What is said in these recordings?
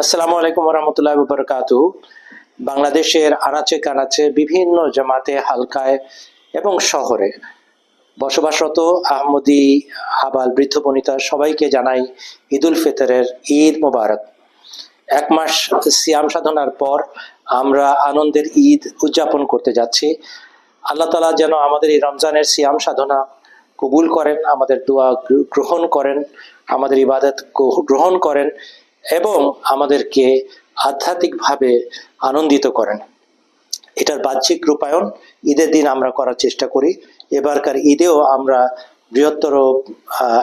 আসসালামু আলাইকুম রহমতুল্লাহ বরকাতু বাংলাদেশের আনাচে কানাচে বিভিন্ন জামাতে, হালকায় এবং শহরে বসবাসরত আহমদি আবাল বৃদ্ধ বনিতা সবাইকে জানাই ঈদুল ফিতরের ঈদ মোবারক। এক মাস সিয়াম সাধনার পর আমরা আনন্দের ঈদ উদযাপন করতে যাচ্ছি। আল্লাহ তালা যেন আমাদের এই রমজানের সিয়াম সাধনা কবুল করেন, আমাদের দোয়া গ্রহণ করেন, আমাদের ইবাদত গ্রহণ করেন এবং আমাদেরকে আধ্যাত্মিকভাবে আনন্দিত করেন। এটার বাহ্যিক রূপায়ণ ঈদের দিন আমরা করার চেষ্টা করি। এবারকার ঈদেও আমরা বৃহত্তর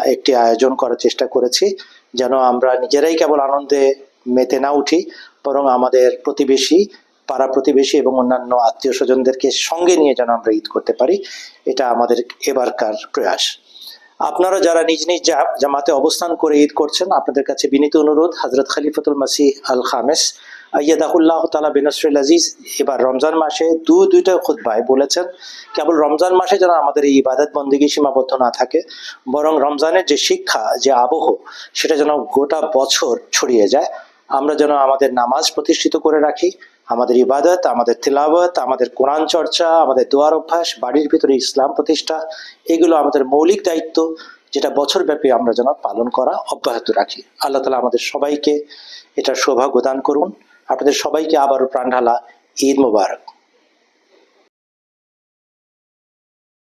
একটি আয়োজন করার চেষ্টা করেছি যেন আমরা নিজেরাই কেবল আনন্দে মেতে না উঠি, বরং আমাদের প্রতিবেশী, পাড়া প্রতিবেশী এবং অন্যান্য আত্মীয় স্বজনদেরকে সঙ্গে নিয়ে যেন আমরা ঈদ করতে পারি। এটা আমাদের এবারকার প্রয়াস। আপনারা যারা নিজ নিজ জামাতে অবস্থান করে ঈদ করছেন, আপনাদের কাছে বিনীত অনুরোধ হজরত খলিফতুল মাসিহ আল খামেস আয়াদাহুল্লাহ তালা বিনসরুল আজিজ, এবার রমজান মাসে দু, দুইটা খুদ্বায় বলেছেন, কেবল রমজান মাসে যেন আমাদের এই ইবাদত বন্দীগী সীমাবদ্ধ না থাকে, বরং রমজানের যে শিক্ষা, যে আবহ, সেটা যেন গোটা বছর ছড়িয়ে যায়। আমরা যেন আমাদের নামাজ প্রতিষ্ঠিত করে রাখি, আমাদের ইবাদত, আমাদের তিলাবত আমাদের কোরআন চর্চা, আমাদের দোয়ার অভ্যাস, বাড়ির ভিতরে ইসলাম প্রতিষ্ঠা, এগুলো আমাদের মৌলিক দায়িত্ব, যেটা বছরব্যাপী আমরা যেন পালন করা অব্যাহত রাখি। আল্লাহ তালা আমাদের সবাইকে এটা সৌভাগ্য দান করুন। আপনাদের সবাইকে আবারও প্রাণ ঢালা ঈদ মোবারক।